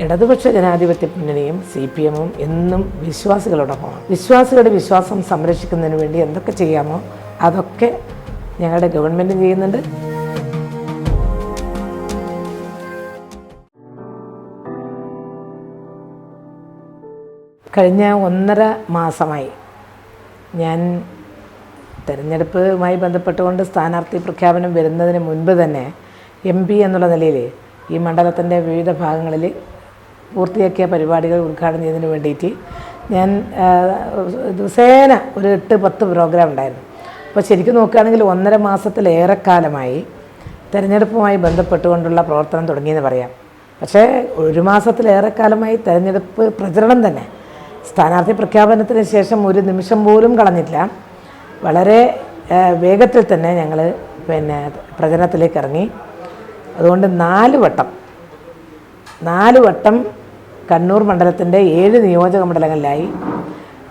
ഇടതുപക്ഷ ജനാധിപത്യ മുന്നണിയും C P എമ്മും എന്നും വിശ്വാസികളോടൊപ്പമാണ്. വിശ്വാസികളുടെ വിശ്വാസം സംരക്ഷിക്കുന്നതിന് വേണ്ടി എന്തൊക്കെ ചെയ്യാമോ അതൊക്കെ ഞങ്ങളുടെ ഗവൺമെന്റ് ചെയ്യുന്നുണ്ട്. കഴിഞ്ഞ ഒന്നര മാസമായി ഞാൻ തെരഞ്ഞെടുപ്പുമായി ബന്ധപ്പെട്ടുകൊണ്ട് സ്ഥാനാർത്ഥി പ്രഖ്യാപനം വരുന്നതിന് മുൻപ് തന്നെ എം പി എന്നുള്ള നിലയിൽ ഈ മണ്ഡലത്തിന്റെ വിവിധ ഭാഗങ്ങളിൽ പൂർത്തിയാക്കിയ പരിപാടികൾ ഉദ്ഘാടനം ചെയ്യുന്നതിന് വേണ്ടിയിട്ട് ഞാൻ ദിവസേന ഒരു എട്ട് പത്ത് പ്രോഗ്രാം ഉണ്ടായിരുന്നു. അപ്പോൾ ശരിക്കും നോക്കുകയാണെങ്കിൽ ഒന്നര മാസത്തിലേറെക്കാലമായി തിരഞ്ഞെടുപ്പുമായി ബന്ധപ്പെട്ടുകൊണ്ടുള്ള പ്രവർത്തനം തുടങ്ങിയെന്ന് പറയാം. പക്ഷേ ഒരു മാസത്തിലേറെക്കാലമായി തിരഞ്ഞെടുപ്പ് പ്രചരണം തന്നെ. സ്ഥാനാർത്ഥി പ്രഖ്യാപനത്തിന് ശേഷം ഒരു നിമിഷം പോലും കളഞ്ഞില്ല വളരെ വേഗത്തിൽ തന്നെ ഞങ്ങൾ പിന്നെ പ്രചരണത്തിലേക്ക് ഇറങ്ങി. അതുകൊണ്ട് നാല് വട്ടം നാല് വട്ടം കണ്ണൂർ മണ്ഡലത്തിന്റെ ഏഴ് നിയോജക മണ്ഡലങ്ങളിലായി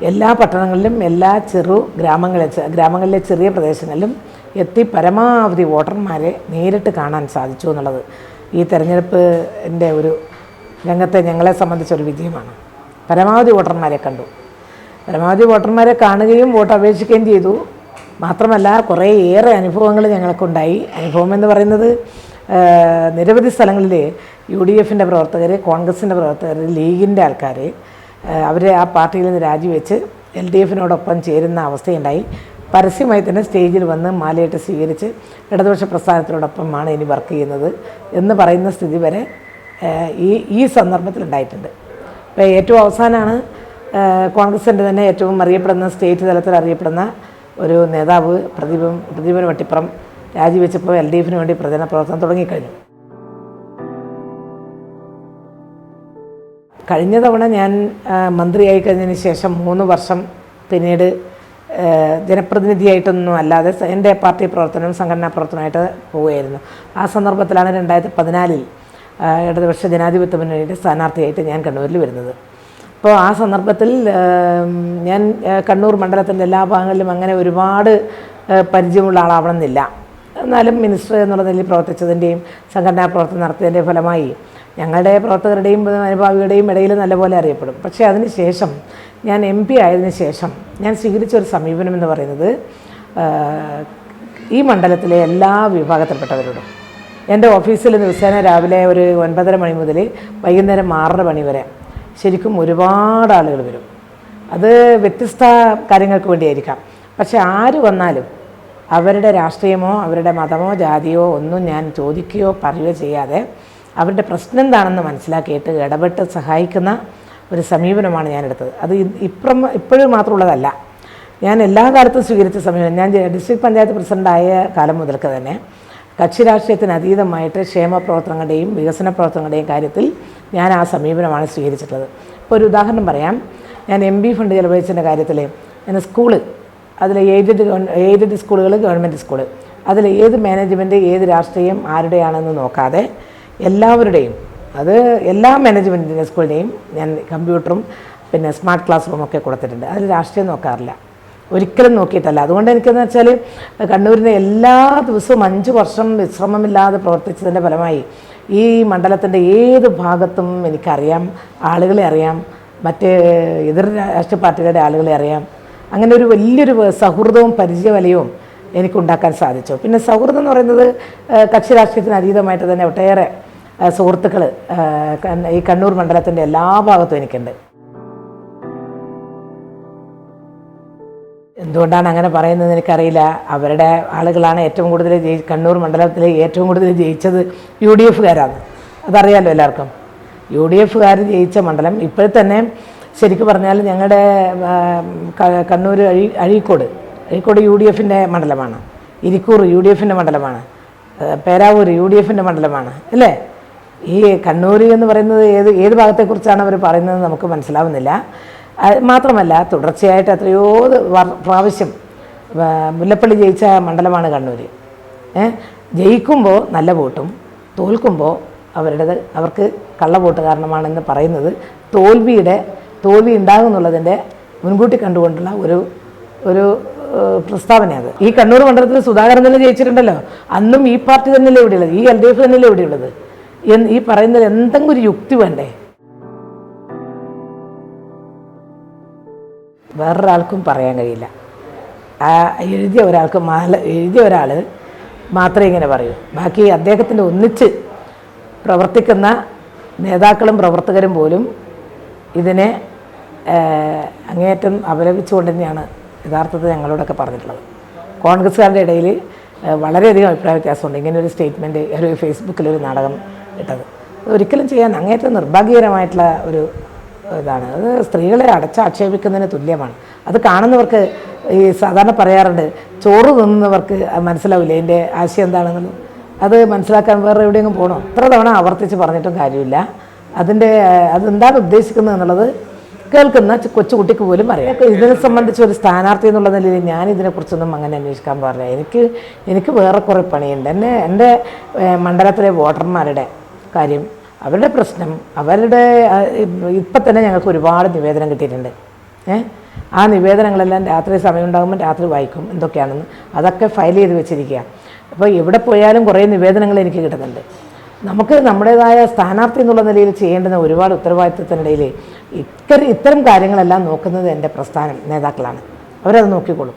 എല്ലാ പട്ടണങ്ങളിലും എല്ലാ ചെറു ഗ്രാമങ്ങളിലെ ചെ- ഗ്രാമങ്ങളിലെ ചെറിയ പ്രദേശങ്ങളിലും എത്തി പരമാവധി വോട്ടർമാരെ നേരിട്ട് കാണാൻ സാധിച്ചു എന്നുള്ളത് ഈ തെരഞ്ഞെടുപ്പിന്റെ ഒരു രംഗത്തെ ഞങ്ങളെ സംബന്ധിച്ചൊരു വിജയമാണ്. പരമാവധി വോട്ടർമാരെ കണ്ടു. പരമാവധി വോട്ടർമാരെ കാണുകയും വോട്ട് അപേക്ഷിക്കുകയും ചെയ്തു. മാത്രമല്ല കുറേ ഏറെ അനുഭവങ്ങൾ ഞങ്ങൾക്കുണ്ടായി. അനുഭവം എന്ന് പറയുന്നത് നിരവധി സ്ഥലങ്ങളിൽ യു ഡി എഫിന്റെ പ്രവർത്തകർ കോൺഗ്രസിന്റെ പ്രവർത്തകർ ലീഗിന്റെ ആൾക്കാർ അവരെ ആ പാർട്ടിയിൽ നിന്ന് രാജിവെച്ച് എൽ ഡി എഫിനോടൊപ്പം ചേരുന്ന അവസ്ഥയുണ്ടായി. പരസ്യമായി തന്നെ സ്റ്റേജിൽ വന്ന് മാലയിട്ട് സ്വീകരിച്ച് ഇടതുപക്ഷ പ്രസ്ഥാനത്തിനോടൊപ്പമാണ് ഇനി വർക്ക് ചെയ്യുന്നത് എന്ന് പറയുന്ന സ്ഥിതി വരെ ഈ ഈ ഈ സന്ദർഭത്തിലുണ്ടായിട്ടുണ്ട് ഇപ്പോൾ ഏറ്റവും അവസാനമാണ് കോൺഗ്രസിന്റെ തന്നെ ഏറ്റവും അറിയപ്പെടുന്ന സ്റ്റേറ്റ് തലത്തിൽ അറിയപ്പെടുന്ന ഒരു നേതാവ് പ്രദീപം പ്രദീപൻ വട്ടിപ്പുറം രാജിവെച്ചപ്പോൾ എൽ ഡി എഫിന് വേണ്ടി പ്രചരണ പ്രവർത്തനം തുടങ്ങിക്കഴിഞ്ഞു. കഴിഞ്ഞ തവണ ഞാൻ മന്ത്രിയായി കഴിഞ്ഞതിന് ശേഷം മൂന്ന് വർഷം പിന്നീട് ജനപ്രതിനിധിയായിട്ടൊന്നും അല്ലാതെ എന്റെ പാർട്ടി പ്രവർത്തനവും സംഘടനാ പ്രവർത്തനമായിട്ട് പോവുകയായിരുന്നു. ആ സന്ദർഭത്തിലാണ് രണ്ടായിരത്തി പതിനാലിൽ ഇടതുപക്ഷ ജനാധിപത്യ മുന്നണിയുടെ സ്ഥാനാർത്ഥിയായിട്ട് ഞാൻ കണ്ണൂരിൽ വരുന്നത്. അപ്പോൾ ആ സന്ദർഭത്തിൽ ഞാൻ കണ്ണൂർ മണ്ഡലത്തിന്റെ എല്ലാ ഭാഗങ്ങളിലും അങ്ങനെ ഒരുപാട് പരിചയമുള്ള ആളാവണമെന്നില്ല. എന്നാലും മിനിസ്റ്റർ എന്നുള്ള നിലയിൽ പ്രവർത്തിച്ചതിന്റെയും സംഘടനാ പ്രവർത്തനം നടത്തിയതിന്റെ ഫലമായി ഞങ്ങളുടെ പ്രവർത്തകരുടെയും അനുഭാവികളുടെയും ഇടയിൽ നല്ലപോലെ അറിയപ്പെടും. പക്ഷേ അതിന് ശേഷം ഞാൻ എം പി ആയതിനു ശേഷം ഞാൻ സ്വീകരിച്ച ഒരു സമീപനം എന്ന് പറയുന്നത് ഈ മണ്ഡലത്തിലെ എല്ലാ വിഭാഗത്തിൽപ്പെട്ടവരോടും. എന്റെ ഓഫീസിൽ ദിവസേന രാവിലെ ഒരു ഒൻപതര മണി മുതൽ വൈകുന്നേരം ആറര മണി വരെ ശരിക്കും ഒരുപാട് ആളുകൾ വരും. അത് വ്യത്യസ്ത കാര്യങ്ങൾക്ക് വേണ്ടിയായിരിക്കാം. പക്ഷേ ആര് വന്നാലും അവരുടെ രാഷ്ട്രീയമോ അവരുടെ മതമോ ജാതിയോ ഒന്നും ഞാൻ ചോദിക്കുകയോ പറയുകയോ ചെയ്യാതെ അവരുടെ പ്രശ്നം എന്താണെന്ന് മനസ്സിലാക്കിയിട്ട് ഇടപെട്ട് സഹായിക്കുന്ന ഒരു സമീപനമാണ് ഞാൻ എടുത്തത്. അത് ഇപ്പം ഇപ്പോഴും മാത്രമുള്ളതല്ല. ഞാൻ എല്ലാ കാലത്തും സ്വീകരിച്ച സമീപനം. ഞാൻ ഡിസ്ട്രിക്ട് പഞ്ചായത്ത് പ്രസിഡന്റായ കാലം മുതൽക്ക് തന്നെ കക്ഷി രാഷ്ട്രീയത്തിന് അതീതമായിട്ട് ക്ഷേമ പ്രവർത്തനങ്ങളുടെയും വികസന പ്രവർത്തനങ്ങളുടെയും കാര്യത്തിൽ ഞാൻ ആ സമീപനമാണ് സ്വീകരിച്ചിട്ടുള്ളത്. ഇപ്പോൾ ഒരു ഉദാഹരണം പറയാം. ഞാൻ എം ബി ഫണ്ട് ചെലവഴിച്ചതിന്റെ കാര്യത്തിൽ ഞാൻ സ്കൂൾ അതിൽ എയ്ഡഡ് എയ്ഡഡ് സ്കൂളുകൾ ഗവൺമെന്റ് സ്കൂൾ അതിൽ ഏത് മാനേജ്മെന്റ് ഏത് രാഷ്ട്രീയം ആരുടെയാണെന്ന് നോക്കാതെ എല്ലാവരുടെയും അത് എല്ലാ മാനേജ്മെന്റിന്റെ സ്കൂളിന്റെയും ഞാൻ കമ്പ്യൂട്ടറും പിന്നെ സ്മാർട്ട് ക്ലാസ് റൂമൊക്കെ കൊടുത്തിട്ടുണ്ട്. അതിൽ രാഷ്ട്രീയം നോക്കാറില്ല. ഒരിക്കലും നോക്കിയിട്ടല്ല. അതുകൊണ്ട് എനിക്കെന്ന് വെച്ചാൽ കണ്ണൂരിനെ എല്ലാ ദിവസവും അഞ്ച് വർഷം വിശ്രമമില്ലാതെ പ്രവർത്തിച്ചതിന്റെ ഫലമായി ഈ മണ്ഡലത്തിന്റെ ഏത് ഭാഗത്തും എനിക്കറിയാം ആളുകളെ അറിയാം മറ്റ് എതിർ രാഷ്ട്രീയ പാർട്ടികളുടെ ആളുകളെ അറിയാം. അങ്ങനെ ഒരു വലിയൊരു സൗഹൃദവും പരിചയവലയവും എനിക്കുണ്ടാക്കാൻ സാധിച്ചു. പിന്നെ സൗഹൃദം എന്ന് പറയുന്നത് കക്ഷി രാഷ്ട്രീയത്തിന് അതീതമായിട്ട് തന്നെ ഒട്ടേറെ സുഹൃത്തുക്കൾ ഈ കണ്ണൂർ മണ്ഡലത്തിന്റെ എല്ലാ ഭാഗത്തും എനിക്കുണ്ട്. എന്തുകൊണ്ടാണ് അങ്ങനെ പറയുന്നത് എനിക്കറിയില്ല. അവരുടെ ആളുകളാണ് ഏറ്റവും കൂടുതൽ ജയി കണ്ണൂർ മണ്ഡലത്തിൽ ഏറ്റവും കൂടുതൽ ജയിച്ചത് യു ഡി എഫുകാരാണ്. അതറിയാലോ എല്ലാവർക്കും. യു ഡി എഫുകാർ ജയിച്ച മണ്ഡലം ഇപ്പോഴത്തന്നെ ശരിക്കും പറഞ്ഞാൽ ഞങ്ങളുടെ കണ്ണൂർ അഴി അഴീക്കോട് അഴീക്കോട് യു ഡി എഫിന്റെ മണ്ഡലമാണ്. ഇരിക്കൂർ യു ഡി എഫിന്റെ മണ്ഡലമാണ്. പേരാവൂർ യു ഡി എഫിന്റെ മണ്ഡലമാണ്. അല്ലേ? ഈ കണ്ണൂർ എന്ന് പറയുന്നത് ഏത് ഏത് ഭാഗത്തെക്കുറിച്ചാണ് അവർ പറയുന്നത് നമുക്ക് മനസ്സിലാവുന്നില്ല. മാത്രമല്ല തുടർച്ചയായിട്ട് എത്രയോ പ്രാവശ്യം മുല്ലപ്പള്ളി ജയിച്ച മണ്ഡലമാണ് കണ്ണൂർ. ജയിക്കുമ്പോൾ നല്ല വോട്ടും തോൽക്കുമ്പോൾ അവരുടേത് അവർക്ക് കള്ള വോട്ട് കാരണമാണെന്ന് പറയുന്നത് തോൽവിയുടെ തോൽവി ഉണ്ടാകുന്നുള്ളതിന്റെ മുൻകൂട്ടി കണ്ടുകൊണ്ടുള്ള ഒരു ഒരു പ്രസ്താവനയത്. ഈ കണ്ണൂർ മണ്ഡലത്തിൽ സുധാകരൻ തന്നെ ജയിച്ചിട്ടുണ്ടല്ലോ. അന്നും ഈ പാർട്ടി തന്നെയല്ലേ ഇവിടെയുള്ളത്? ഈ എൽ ഡി എഫ് തന്നെയല്ലേ ഇവിടെയുള്ളത്? ഈ പറയുന്നതിൽ എന്തെങ്കിലും ഒരു യുക്തി വേണ്ടേ? വേറൊരാൾക്കും പറയാൻ കഴിയില്ല. എഴുതിയ ഒരാൾക്ക് മാല എഴുതിയ ഒരാൾ മാത്രമേ ഇങ്ങനെ പറയൂ. ബാക്കി അദ്ദേഹത്തിന്റെ ഒന്നിച്ച് പ്രവർത്തിക്കുന്ന നേതാക്കളും പ്രവർത്തകരും പോലും ഇതിനെ അങ്ങേയറ്റം അപലപിച്ചുകൊണ്ട് തന്നെയാണ് യഥാർത്ഥത്തിൽ ഞങ്ങളോടൊക്കെ പറഞ്ഞിട്ടുള്ളത്. കോൺഗ്രസ്സുകാരുടെ ഇടയിൽ വളരെയധികം അഭിപ്രായ വ്യത്യാസമുണ്ട്. ഇങ്ങനെ ഒരു സ്റ്റേറ്റ്മെന്റ് ഒരു ഫേസ്ബുക്കിലൊരു നാടകം ഇട്ടത്. ഒരിക്കലും ചെയ്യാൻ അങ്ങേയറ്റം നിർഭാഗ്യകരമായിട്ടുള്ള ഒരു ഇതാണ്. അത് സ്ത്രീകളെ അടച്ചാക്ഷേപിക്കുന്നതിന് തുല്യമാണ്. അത് കാണുന്നവർക്ക് ഈ സാധാരണ പറയാറുണ്ട് ചോറ് തിന്നുന്നവർക്ക് മനസ്സിലാവില്ല? ഇതിന്റെ ആശയം എന്താണെന്നുള്ളത് അത് മനസ്സിലാക്കാൻ വേറെ എവിടെയെങ്കിലും പോകണം എത്ര തവണ ആവർത്തിച്ച് പറഞ്ഞിട്ടും കാര്യമില്ല. അതിന്റെ അതെന്താണ് ഉദ്ദേശിക്കുന്നത് എന്നുള്ളത് കേൾക്കുന്ന കൊച്ചുകുട്ടിക്ക് പോലും അറിയാം. ഇതിനെ സംബന്ധിച്ച് ഒരു സ്ഥാനാർത്ഥി എന്നുള്ള നിലയിൽ ഞാൻ ഇതിനെക്കുറിച്ചൊന്നും അങ്ങനെ അന്വേഷിക്കാൻ പാടില്ല. എനിക്ക് എനിക്ക് വേറെ കുറേ പണിയുണ്ട്. എന്നെ എന്റെ മണ്ഡലത്തിലെ വോട്ടർമാരുടെ കാര്യം അവരുടെ പ്രശ്നം അവരുടെ ഇപ്പം തന്നെ ഞങ്ങൾക്ക് ഒരുപാട് നിവേദനം കിട്ടിയിട്ടുണ്ട്. ഏ? ആ നിവേദനങ്ങളെല്ലാം രാത്രി സമയം ഉണ്ടാകുമ്പോൾ രാത്രി വായിക്കും എന്തൊക്കെയാണെന്ന്. അതൊക്കെ ഫയൽ ചെയ്ത് വെച്ചിരിക്കുക. അപ്പോൾ എവിടെ പോയാലും കുറേ നിവേദനങ്ങൾ എനിക്ക് കിട്ടുന്നുണ്ട്. നമുക്ക് നമ്മുടേതായ സ്ഥാനാർത്ഥി എന്നുള്ള നിലയിൽ ചെയ്യേണ്ടുന്ന ഒരുപാട് ഉത്തരവാദിത്വത്തിനിടയിൽ ഇത്തരം ഇത്തരം കാര്യങ്ങളെല്ലാം നോക്കുന്നത് എന്റെ പ്രസ്ഥാനം നേതാക്കളാണ്. അവരത് നോക്കിക്കോളും.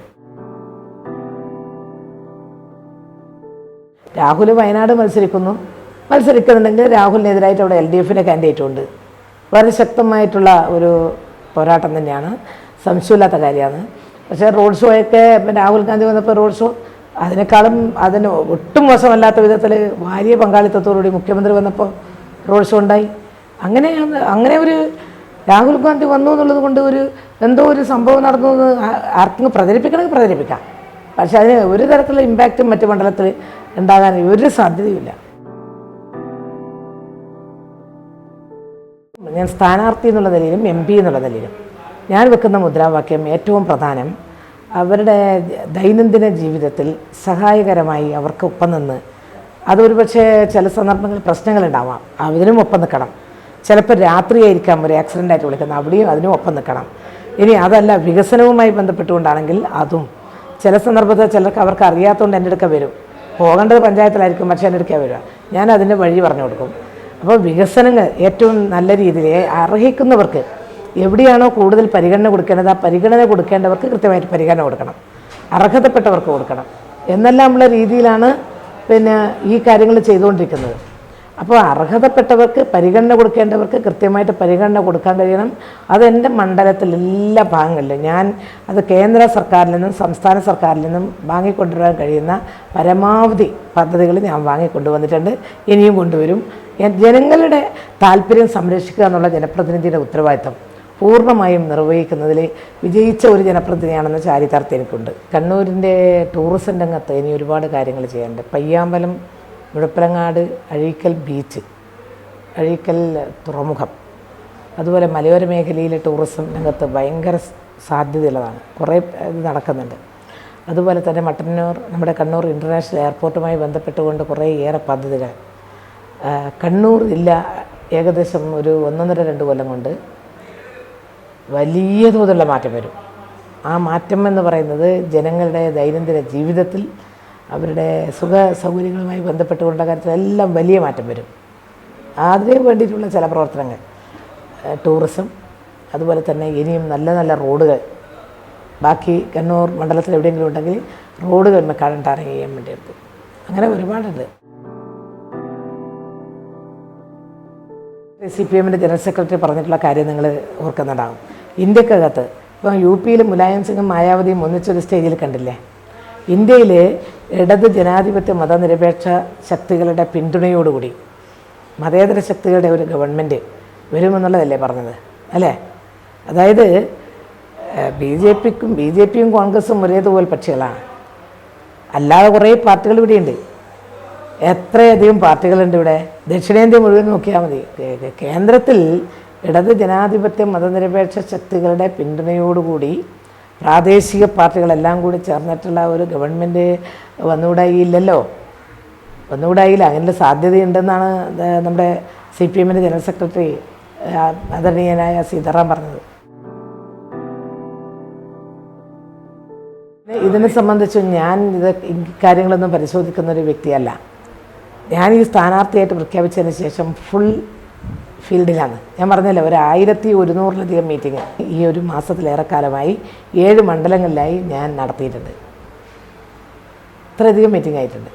രാഹുൽ വയനാട് മത്സരിക്കുന്നു. മത്സരിക്കുന്നുണ്ടെങ്കിൽ രാഹുലിനെതിരായിട്ട് അവിടെ എൽ ഡി എഫിന്റെ കാൻഡിഡേറ്റ് ഉണ്ട് വളരെ ശക്തമായിട്ടുള്ള ഒരു പോരാട്ടം തന്നെയാണ്. സംശയമില്ലാത്ത കാര്യമാണ്. പക്ഷേ റോഡ് ഷോയൊക്കെ രാഹുൽ ഗാന്ധി വന്നപ്പോൾ റോഡ് ഷോ അതിനേക്കാളും അതിന് ഒട്ടും മോശമല്ലാത്ത വിധത്തിൽ വാരിയ പങ്കാളിത്തത്തോടുകൂടി മുഖ്യമന്ത്രി വന്നപ്പോൾ റോഡ് ഷോ ഉണ്ടായി. അങ്ങനെ അങ്ങനെ ഒരു രാഹുൽ ഗാന്ധി വന്നു എന്നുള്ളത് കൊണ്ട് ഒരു എന്തോ ഒരു സംഭവം നടന്നു എന്ന് ആർക്കും പ്രചരിപ്പിക്കണമെങ്കിൽ പ്രചരിപ്പിക്കാം. പക്ഷെ അതിന് ഒരു തരത്തിലുള്ള ഇമ്പാക്റ്റും മറ്റു മണ്ഡലത്തിൽ ഉണ്ടാകാൻ ഒരു സാധ്യതയുമില്ല. ഞാൻ സ്ഥാനാർത്ഥി എന്നുള്ള നിലയിലും എം പി എന്നുള്ള നിലയിലും ഞാൻ വെക്കുന്ന മുദ്രാവാക്യം ഏറ്റവും പ്രധാനം അവരുടെ ദൈനംദിന ജീവിതത്തിൽ സഹായകരമായി അവർക്ക് ഒപ്പം നിന്ന് അതൊരു പക്ഷേ ചില സന്ദർഭങ്ങളിൽ പ്രശ്നങ്ങളുണ്ടാവാം. അതിനും ഒപ്പം നിൽക്കണം. ചിലപ്പോൾ രാത്രിയായിരിക്കാം ഒരു ആക്സിഡന്റ് ആയിട്ട് വിളിക്കുന്നത്. അവിടെയും അതിനും ഒപ്പം നിൽക്കണം. ഇനി അതല്ല വികസനവുമായി ബന്ധപ്പെട്ടുകൊണ്ടാണെങ്കിൽ അതും. ചില സന്ദർഭത്തിൽ ചിലർക്ക് അവർക്ക് അറിയാത്തതുകൊണ്ട് എന്റെ അടുക്ക വരും. പോകേണ്ടത് പഞ്ചായത്തിലായിരിക്കും പക്ഷേ എന്റെ അടുക്ക വരിക. ഞാൻ അതിന്റെ വഴി പറഞ്ഞു കൊടുക്കും. അപ്പോൾ വികസനങ്ങൾ ഏറ്റവും നല്ല രീതിയിൽ അർഹിക്കുന്നവർക്ക് എവിടെയാണോ കൂടുതൽ പരിഗണന കൊടുക്കേണ്ടത് ആ പരിഗണന കൊടുക്കേണ്ടവർക്ക് കൃത്യമായിട്ട് പരിഗണന കൊടുക്കണം. അർഹതപ്പെട്ടവർക്ക് കൊടുക്കണം. എന്നെല്ലാമുള്ള രീതിയിലാണ് പിന്നെ ഈ കാര്യങ്ങൾ ചെയ്തുകൊണ്ടിരിക്കുന്നത്. അപ്പോൾ അർഹതപ്പെട്ടവർക്ക് പരിഗണന കൊടുക്കേണ്ടവർക്ക് കൃത്യമായിട്ട് പരിഗണന കൊടുക്കാൻ കഴിയണം. അതെന്റെ മണ്ഡലത്തിൽ എല്ലാ ഭാഗങ്ങളിലും ഞാൻ അത് കേന്ദ്ര സർക്കാരിൽ നിന്നും സംസ്ഥാന സർക്കാരിൽ നിന്നും വാങ്ങിക്കൊണ്ടുവരാൻ കഴിയുന്ന പരമാവധി പദ്ധതികൾ ഞാൻ വാങ്ങിക്കൊണ്ടുവന്നിട്ടുണ്ട്. ഇനിയും കൊണ്ടുവരും. ജനങ്ങളുടെ താല്പര്യം സംരക്ഷിക്കുക എന്നുള്ള ജനപ്രതിനിധിയുടെ ഉത്തരവാദിത്തം പൂർണമായും നിർവഹിക്കുന്നതിൽ വിജയിച്ച ഒരു ജനപ്രതിനിധിയാണെന്ന ചാരിതാർത്ഥ്യം എനിക്കുണ്ട് കണ്ണൂരിന്റെ ടൂറിസം രംഗത്ത് ഇനി ഒരുപാട് കാര്യങ്ങൾ ചെയ്യാനുണ്ട്. പയ്യാമ്പലം മുഴപ്പിലങ്ങാട് അഴീക്കൽ ബീച്ച് അഴീക്കൽ തുറമുഖം. അതുപോലെ മലയോര മേഖലയിലെ ടൂറിസം രംഗത്ത് ഭയങ്കര സാധ്യതയുള്ളതാണ്. കുറേ ഇത് നടക്കുന്നുണ്ട്. അതുപോലെ തന്നെ മട്ടന്നൂർ നമ്മുടെ കണ്ണൂർ ഇന്റർനാഷണൽ എയർപോർട്ടുമായി ബന്ധപ്പെട്ടുകൊണ്ട് കുറേ ഏറെ പദ്ധതികൾ. കണ്ണൂർ ജില്ല ഏകദേശം ഒരു ഒന്നൊന്നര രണ്ട് കൊല്ലം കൊണ്ട് വലിയ തോതിലുള്ള മാറ്റം വരും. ആ മാറ്റം എന്ന് പറയുന്നത് ജനങ്ങളുടെ ദൈനംദിന ജീവിതത്തിൽ അവരുടെ സുഖ സൗകര്യങ്ങളുമായി ബന്ധപ്പെട്ടുകൊണ്ട കാര്യത്തിലെല്ലാം വലിയ മാറ്റം വരും. അതിന് വേണ്ടിയിട്ടുള്ള ചില പ്രവർത്തനങ്ങൾ. ടൂറിസം അതുപോലെ തന്നെ ഇനിയും നല്ല നല്ല റോഡുകൾ. ബാക്കി കണ്ണൂർ മണ്ഡലത്തിൽ എവിടെയെങ്കിലും ഉണ്ടെങ്കിൽ റോഡുകൾ മെക്കാടൻ ടാറിങ് ചെയ്യാൻ വേണ്ടിയിട്ട്. അങ്ങനെ ഒരുപാടുണ്ട്. സി പി എമ്മിന്റെ ജനറൽ സെക്രട്ടറി പറഞ്ഞിട്ടുള്ള കാര്യം നിങ്ങൾ ഓർക്കുന്നുണ്ടാകും ഇന്ത്യക്കകത്ത് ഇപ്പം യു പിയിൽ മുലായം സിംഗും മായാവതിയും ഒന്നിച്ചൊരു സ്റ്റേജിൽ കണ്ടില്ലേ? ഇന്ത്യയിൽ ഇടത് ജനാധിപത്യ മതനിരപേക്ഷ ശക്തികളുടെ പിന്തുണയോടുകൂടി മതേതര ശക്തികളുടെ ഒരു ഗവൺമെന്റ് വരുമെന്നുള്ളതല്ലേ പറഞ്ഞത്? അല്ലേ? അതായത് ബി ജെ പിക്കും ബി ജെ പിയും കോൺഗ്രസും ഒരേതുപോലെ പക്ഷികളാണ്. അല്ലാതെ കുറേ പാർട്ടികൾ ഇവിടെയുണ്ട്. എത്രയധികം പാർട്ടികളുണ്ട് ഇവിടെ? ദക്ഷിണേന്ത്യ മുഴുവൻ നോക്കിയാൽ മതി. കേന്ദ്രത്തിൽ ഇടത് ജനാധിപത്യ മതനിരപേക്ഷ ശക്തികളുടെ പിന്തുണയോടുകൂടി പ്രാദേശിക പാർട്ടികളെല്ലാം കൂടി ചേർന്നിട്ടുള്ള ഒരു ഗവൺമെന്റ് വന്നുകൂടായില്ലല്ലോ വന്നുകൂടായില്ല അങ്ങനെ സാധ്യതയുണ്ടെന്നാണ് നമ്മുടെ സി പി എമ്മിന്റെ ജനറൽ സെക്രട്ടറി ആദരണീയനായ സീതാറാം പറഞ്ഞത്. ഇതിനെ സംബന്ധിച്ച് ഞാൻ ഇത് കാര്യങ്ങളൊന്നും പരിശോധിക്കുന്ന ഒരു വ്യക്തിയല്ല. ഞാൻ ഈ സ്ഥാനാർത്ഥിയായിട്ട് പ്രഖ്യാപിച്ചതിന് ശേഷം ഫുൾ ഫീൽഡിലാണ്. ഞാൻ പറഞ്ഞല്ലോ ഒരു ആയിരത്തി ഒരുന്നൂറിലധികം മീറ്റിംഗ് ഈ ഒരു മാസത്തിലേറെ കാലമായി ഏഴ് മണ്ഡലങ്ങളിലായി ഞാൻ നടത്തിയിട്ടുണ്ട്. ഇത്രയധികം മീറ്റിംഗ് ആയിട്ടുണ്ട്.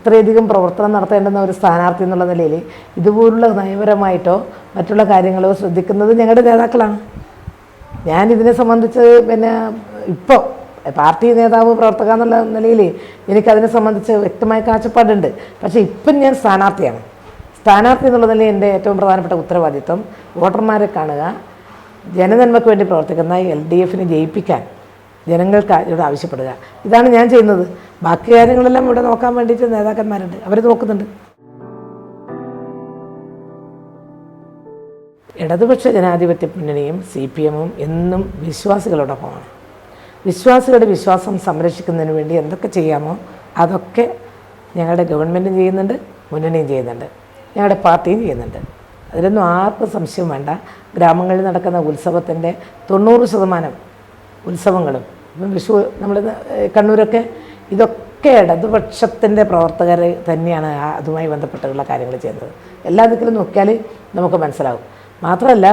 ഇത്രയധികം പ്രവർത്തനം നടത്തേണ്ടുന്ന ഒരു സ്ഥാനാർത്ഥി എന്നുള്ള നിലയിൽ ഇതുപോലുള്ള നയപരമായിട്ടോ മറ്റുള്ള കാര്യങ്ങളോ ശ്രദ്ധിക്കുന്നത് ഞങ്ങളുടെ നേതാക്കളാണ്. ഞാൻ ഇതിനെ സംബന്ധിച്ച് പിന്നെ ഇപ്പോൾ പാർട്ടി നേതാവ് പ്രവർത്തക എന്നുള്ള നിലയിൽ എനിക്കതിനെ സംബന്ധിച്ച് വ്യക്തമായ കാഴ്ചപ്പാടുണ്ട്. പക്ഷേ ഇപ്പം ഞാൻ സ്ഥാനാർത്ഥിയാണ്. സ്ഥാനാർത്ഥി എന്നുള്ള നിലയിൽ എന്റെ ഏറ്റവും പ്രധാനപ്പെട്ട ഉത്തരവാദിത്വം വോട്ടർമാരെ കാണുക ജനനന്മയ്ക്ക് വേണ്ടി പ്രവർത്തിക്കുന്ന എൽ ഡി എഫിനെ ജയിപ്പിക്കാൻ ജനങ്ങൾക്ക് ഇവിടെ ആവശ്യപ്പെടുക. ഇതാണ് ഞാൻ ചെയ്യുന്നത്. ബാക്കി കാര്യങ്ങളെല്ലാം ഇവിടെ നോക്കാൻ വേണ്ടിയിട്ട് നേതാക്കന്മാരുണ്ട്. അവർ നോക്കുന്നുണ്ട്. ഇടതുപക്ഷ ജനാധിപത്യ മുന്നണിയും സി പി എമ്മും എന്നും വിശ്വാസികളോടൊപ്പമാണ്. വിശ്വാസികളുടെ വിശ്വാസം സംരക്ഷിക്കുന്നതിന് വേണ്ടി എന്തൊക്കെ ചെയ്യാമോ അതൊക്കെ ഞങ്ങളുടെ ഗവൺമെന്റും ചെയ്യുന്നുണ്ട് മുന്നണിയും ചെയ്യുന്നുണ്ട് ഞങ്ങളുടെ പാർട്ടിയും ചെയ്യുന്നുണ്ട്. അതിലൊന്നും ആർക്കും സംശയം വേണ്ട. ഗ്രാമങ്ങളിൽ നടക്കുന്ന ഉത്സവത്തിന്റെ തൊണ്ണൂറ് ശതമാനം ഉത്സവങ്ങളും ഇപ്പം വിഷു നമ്മൾ കണ്ണൂരൊക്കെ ഇതൊക്കെ ഇടതുപക്ഷത്തിന്റെ പ്രവർത്തകർ തന്നെയാണ് അതുമായി ബന്ധപ്പെട്ടുള്ള കാര്യങ്ങൾ ചെയ്യുന്നത്. എല്ലാ ദിക്കിലും നോക്കിയാൽ നമുക്ക് മനസ്സിലാവും. മാത്രമല്ല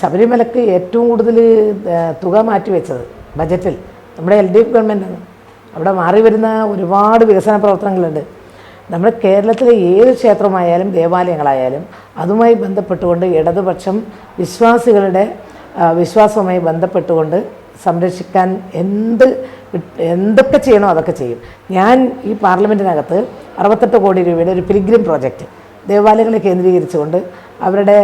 ശബരിമലക്ക് ഏറ്റവും കൂടുതൽ തുക മാറ്റിവെച്ചത് ബജറ്റിൽ നമ്മുടെ എൽ ഡി എഫ് ഗവൺമെന്റാണ് അവിടെ മാറി വരുന്ന ഒരുപാട് വികസന പ്രവർത്തനങ്ങളുണ്ട്. നമ്മുടെ കേരളത്തിലെ ഏത് ക്ഷേത്രമായാലും ദേവാലയങ്ങളായാലും അതുമായി ബന്ധപ്പെട്ടുകൊണ്ട് ഇടതുപക്ഷം വിശ്വാസികളുടെ വിശ്വാസവുമായി ബന്ധപ്പെട്ടുകൊണ്ട് സംരക്ഷിക്കാൻ എന്ത് എന്തൊക്കെ ചെയ്യണോ അതൊക്കെ ചെയ്യും. ഞാൻ ഈ പാർലമെന്റിനകത്ത് അറുപത്തെട്ട് കോടി രൂപയുടെ ഒരു പിലിഗ്രിം പ്രോജക്റ്റ് ദേവാലയങ്ങളെ കേന്ദ്രീകരിച്ചുകൊണ്ട് അവരുടെ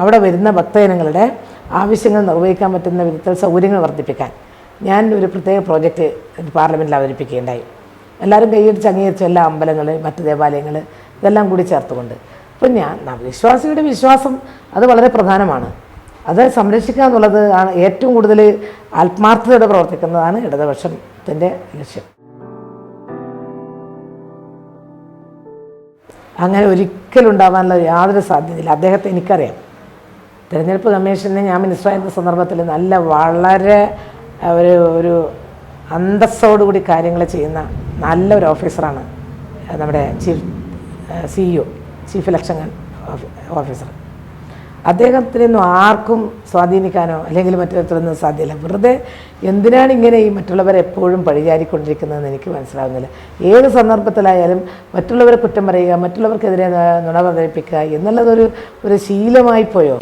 അവിടെ വരുന്ന ഭക്തജനങ്ങളുടെ ആവശ്യങ്ങൾ നിർവഹിക്കാൻ പറ്റുന്ന വിധത്തിൽ സൗകര്യങ്ങൾ വർദ്ധിപ്പിക്കാൻ ഞാൻ ഒരു പ്രത്യേക പ്രോജക്റ്റ് പാർലമെന്റിൽ അവതരിപ്പിക്കുകയുണ്ടായി. എല്ലാവരും കൈയടിച്ച് അംഗീകരിച്ച എല്ലാ അമ്പലങ്ങൾ മറ്റ് ദേവാലയങ്ങൾ ഇതെല്ലാം കൂടി ചേർത്തുകൊണ്ട്. അപ്പം ഞാൻ വിശ്വാസിയുടെ വിശ്വാസം അത് വളരെ പ്രധാനമാണ്. അത് സംരക്ഷിക്കുക എന്നുള്ളത് ആണ് ഏറ്റവും കൂടുതൽ ആത്മാർത്ഥതയോടെ പ്രവർത്തിക്കുന്നതാണ് ഇടതുപക്ഷത്തിന്റെ ലക്ഷ്യം. അങ്ങനെ ഒരിക്കലും ഉണ്ടാവാനുള്ള യാതൊരു സാധ്യതയില്ല. അദ്ദേഹത്തെ എനിക്കറിയാം. തിരഞ്ഞെടുപ്പ് കമ്മീഷനെ ഞാൻ മിനിസ്റ്ററായിരുന്ന സന്ദർഭത്തിൽ നല്ല വളരെ ഒരു ഒരു അന്തസ്സോടുകൂടി കാര്യങ്ങൾ ചെയ്യുന്ന നല്ലൊരു ഓഫീസറാണ് നമ്മുടെ chief CEO chief election officer. അദ്ദേഹത്തിനൊന്നും ആർക്കും സ്വാധീനിക്കാനോ അല്ലെങ്കിൽ മറ്റൊരുത്തരൊന്നും സാധ്യമല്ല വെറുതെ എന്തിനാണ് ഇങ്ങനെ ഈ മറ്റുള്ളവരെ എപ്പോഴും പഴിചാരിക്കൊണ്ടിരിക്കുന്നതെന്ന് എനിക്ക് മനസ്സിലാകുന്നില്ല ഏത് സന്ദർഭത്തിലായാലും മറ്റുള്ളവരെ കുറ്റം പറയുക മറ്റുള്ളവർക്കെതിരെ നുണ പ്രചരിപ്പിക്കുക എന്നുള്ളതൊരു ഒരു ശീലമായി പോയോ